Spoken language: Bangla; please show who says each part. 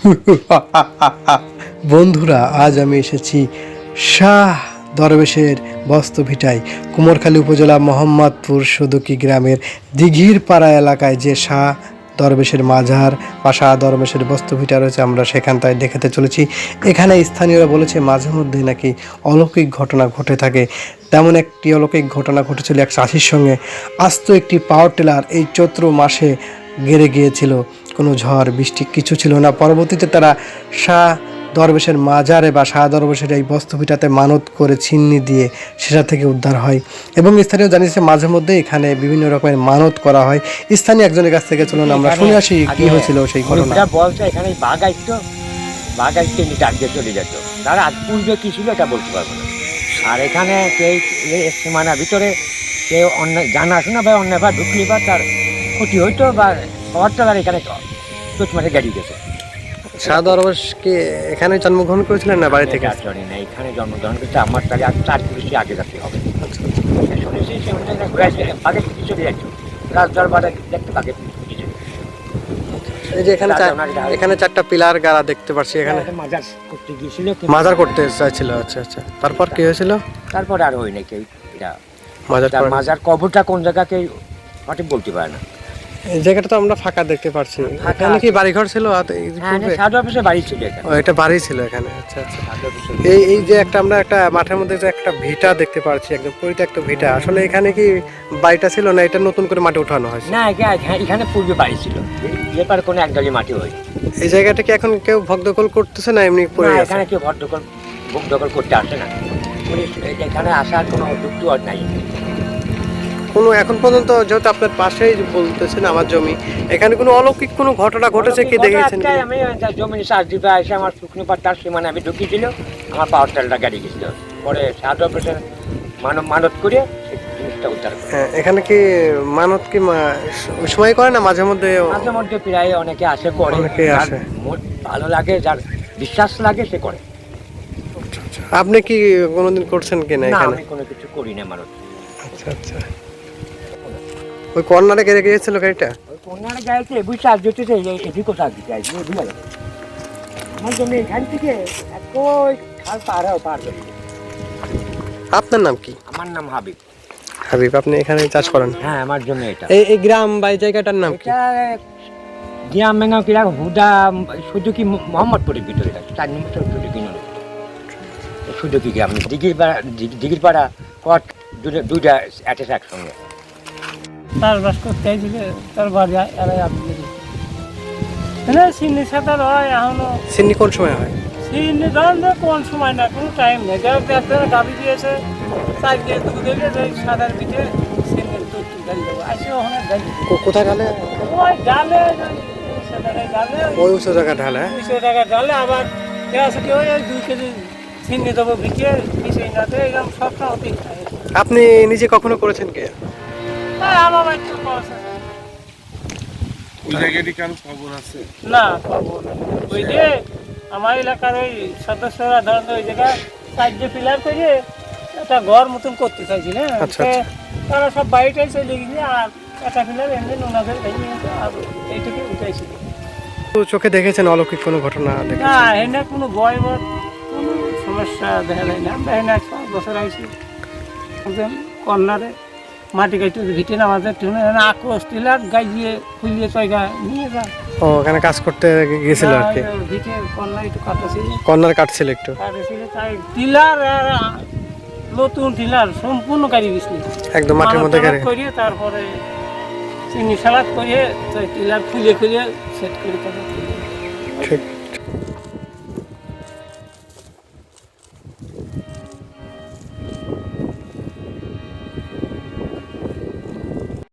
Speaker 1: বন্ধুরা, আজ আমি এসেছি শাহ দরবেশের বস্তভিটায় কুমোরখালী উপজেলা মোহাম্মদপুর সদুকি গ্রামের দিঘির পাড়া এলাকায় যে শাহ দরবেশের মাঝার বা শাহ দরবেশের বস্তুভিটা রয়েছে, আমরা সেখানটায় দেখাতে চলেছি। এখানে স্থানীয়রা বলেছে, মাঝে মধ্যে নাকি অলৌকিক ঘটনা ঘটে থাকে। তেমন একটি অলৌকিক ঘটনা ঘটেছিল এক চাষির সঙ্গে। আস্ত একটি পাওয়ার টিলার এই চৈত্র মাসে গেড়ে গিয়েছিল। কোনো ঝড় বৃষ্টি কিছু ছিল না। পরবর্তীতে তারা শাহ দরবেশের মাজারে বা শাহ দরবেশের এই বস্তুভিটাতে মানত করে ছিন্নি দিয়ে সেটা থেকে উদ্ধার হয়। এবং স্থানীয় জানিয়েছে মাঝে মধ্যে এখানে বিভিন্ন রকমের মানত করা হয়। স্থানীয় একজনের কাছ থেকে চলুন আমরা শুনে আসি কি হয়েছিল সেই ঘটনা।
Speaker 2: বলছে এখানে বাঘ আসতো বাঘ আসতে ডাক দিয়ে চলে যেত। তার আগ পূর্বে কি ছিল এটা বলতে পারব না। আর এখানে সেই সীমানার ভিতরে কেউ অন্য জানাশোনা বা অন্য বা ঢুকলি বা তার ক্ষতি হইতো বা শহরটা তার এখানে চোট মাঠে গাড়ি গেছে।
Speaker 1: শাহ দরবেশ কি এখানে জন্মগ্রহণ করেছিলেন না বাড়ি থেকে?
Speaker 2: এটা জানি না এখানে জন্মগ্রহণ করতে আমার তাহলে আর চার পুলিশে আগে যাতে হবে। শুনেছি সে অনুযায়ী ঘুরে আসে বাঘের চলে যাচ্ছে। রাজ দরবারে দেখতে পিছু
Speaker 1: এই যে এখানে এখানে চারটা পিলার গাড়া দেখতে পাচ্ছি এখানে।
Speaker 2: মাজার করতে গিয়েছিল
Speaker 1: মাজার করতে চাইছিল আচ্ছা আচ্ছা। তারপর কি হয়েছিল?
Speaker 2: তারপরে আর হয় নাকি এটা
Speaker 1: মাজার
Speaker 2: মাজার কবরটা কোন জায়গাকে সঠিক বলতে পারে না।
Speaker 1: এই জায়গাটা তো আমরা ফাঁকা দেখতে
Speaker 2: ফাঁকা
Speaker 1: এখানে কি বাড়িঘর ছিল?
Speaker 2: হ্যাঁ? সাধু অফিসে বাড়ি ছিল এখানে।
Speaker 1: ও এটা বাড়ি ছিল এখানে। আচ্ছা আচ্ছা। এই এই যে একটা আমরা একটা মাঠের মধ্যে যে একটা ভিটা দেখতে পাচ্ছি একদম পরিত্যক্ত ভিটা। আসলে এখানে কি বাড়িটা ছিল না এটা নতুন করে মাটি উঠানো হয়েছে?
Speaker 2: না এখা- এখা- এখানে পূর্বে বাড়ি ছিল। এবার কোনো একদলই মাটি হয়
Speaker 1: এই জায়গাটা কি এখন কেউ ভগ্নকল করতেছে না এমনি পড়ে আছে
Speaker 2: এখানে কেউ ভর দখল করতে আসে না। এখানে আসার কোনো যুক্তি নাই।
Speaker 1: কোনো এখন পর্যন্ত যেহেতু আপনার পাশেই বলতেছেন আমার জমি এখানে কোনো অলৌকিক কোনো ঘটনা ঘটেছে কি দেখেছেন
Speaker 2: আমি জমির সার দিবে এসে আমার শুকনো পাতার সীমানা আমি ঢুকিয়েছিল আমার পাওয়ার টেলটা গাড়ি গেছিল। পরে সাধু অফিসের মানব মানত করে জিনিসটা উদ্ধার
Speaker 1: হ্যাঁ এখানে কি মানত কি ওই সময় করে না মাঝে মধ্যে?
Speaker 2: মাঝে মধ্যে প্রায় অনেকে আসে করে।
Speaker 1: অনেকেই
Speaker 2: যার
Speaker 1: আসে।
Speaker 2: ভালো লাগে যার বিশ্বাস লাগে সে করে।
Speaker 1: আপনি কি কোনোদিন করছেন কি না
Speaker 2: না
Speaker 1: এখানে?
Speaker 2: আমি কোনো কিছু করি না মানত।
Speaker 1: আচ্ছা আচ্ছা। ওই কর্নারে গেড়ে গিয়েছিল গাড়িটা?
Speaker 2: কন্যারা গাইতে বুঝতে আর যেতেছে এদিকে কোথাও দিতে আসবে বুঝা গেল আমার জন্য এখান থেকে এত খাল পার পার
Speaker 1: আপনার নাম কি?
Speaker 2: আমার নাম হাবিব।
Speaker 1: হাবিব আপনি এখানে চাষ করেন?
Speaker 2: হ্যাঁ আমার জন্য এটা।
Speaker 1: এই এই গ্রাম বা এই জায়গাটার নাম কি?
Speaker 2: গ্রাম মেঙ্গা কিরা হুদা সুজুকি মোহাম্মদপুরের ভিতরে চার নম্বর সুজুকি নয় সুজুকি গ্রাম দিঘির পাড়া দিঘ- দিঘির পাড়া কট দুটো দুইটা অ্যাটাচ একসঙ্গে।
Speaker 3: চাষবাস করতে আইছিল তার বাড়ি এরাই আপনি না চিনি সাঁতার হয় এখনও।
Speaker 1: সিন্নি কোন সময় হয়?
Speaker 3: চিনি ধরেন কোন সময় না কোনো টাইম নেই। যাই হোক একজনে গাভি দিয়েছে চার দিয়ে দুধ সাঁতার পিঠে চিনির দুধ গাড়ি দেবো। আসে ওখানে
Speaker 1: কোথায় ঢালে?
Speaker 3: ওই ওই
Speaker 1: উঁচু জায়গা ঢালে হ্যাঁ?
Speaker 3: ডালে আবার দেওয়া আছে কি ওই ওই দুই কেজি চিনি দেবো বিকে নাতে এরকম সবটা
Speaker 1: আপনি নিজে কখনো করেছেন কি?
Speaker 4: ওই জায়গাটি কারও খবর আছে?
Speaker 3: না ওই যে আমার এলাকার ওই সদস্যরা ধরেন ওই সাহায্য পিলার করে একটা ঘর মতন করতে চাইছিল হ্যাঁ?
Speaker 1: আচ্ছা,
Speaker 3: তারা সব বাড়িটাই চলে গেছে আর একটা পিলার এমনি আর এইটুকু উঠাইছিল
Speaker 1: চোখে দেখেছেন অলৌকিক কোনো ঘটনা
Speaker 3: না এনে কোনো ভয় কোনো সমস্যা দেখা যায় না। এনে পাঁচ বছর আইছি। একদম কর্নারে মাটি কাটতে ভিটে নামাজের টুনে আক্রোশ টিলার গাই দিয়ে খুলিয়ে তৈগা নিয়ে যা।
Speaker 1: ও ওখানে কাজ করতে গিয়েছিল আর কি?
Speaker 3: ভিটে কর্নার একটু কাটাছিল
Speaker 1: কর্নার কাটছিল একটু?
Speaker 3: কাটেছিল তাই টিলার আর নতুন টিলার সম্পূর্ণ গাড়ি দিছিল
Speaker 1: একদম মাটির মধ্যে গাড়ি।
Speaker 3: করিয়ে তারপরে চিনি সালাদ করিয়ে টিলার খুলে খুলে সেট করে
Speaker 1: ঠিক।